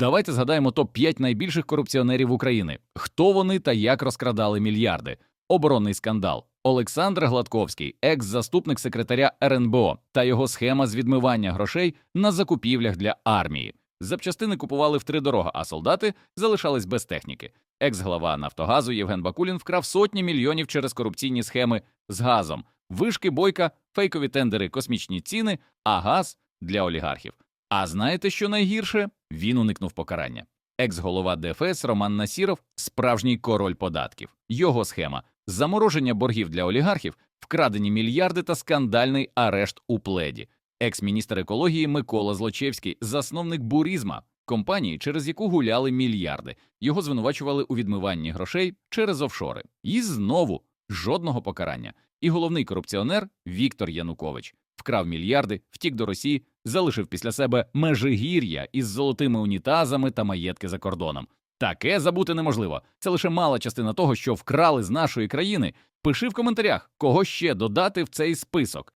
Давайте згадаємо топ 5 найбільших корупціонерів України. Хто вони та як розкрадали мільярди? Оборонний скандал. Олександр Гладковський, екс-заступник секретаря РНБО, та його схема з відмивання грошей на закупівлях для армії. Запчастини купували втридорога, а солдати залишались без техніки. Екс-глава Нафтогазу Євген Бакулін вкрав сотні мільйонів через корупційні схеми з газом, вишки бойка, фейкові тендери, космічні ціни, а газ для олігархів. А знаєте, що найгірше? Він уникнув покарання. Екс-голова ДФС Роман Насіров справжній король податків. Його схема замороження боргів для олігархів, вкрадені мільярди та скандальний арешт у пледі. Екс-міністр екології Микола Злочевський, засновник бурізма, компанії, через яку гуляли мільярди. Його звинувачували у відмиванні грошей через офшори. І знову жодного покарання. І головний корупціонер Віктор Янукович вкрав мільярди, втік до Росії, залишив після себе межигір'я із золотими унітазами та маєтки за кордоном. Таке забути неможливо. Це лише мала частина того, що вкрали з нашої країни. Пиши в коментарях, кого ще додати в цей список.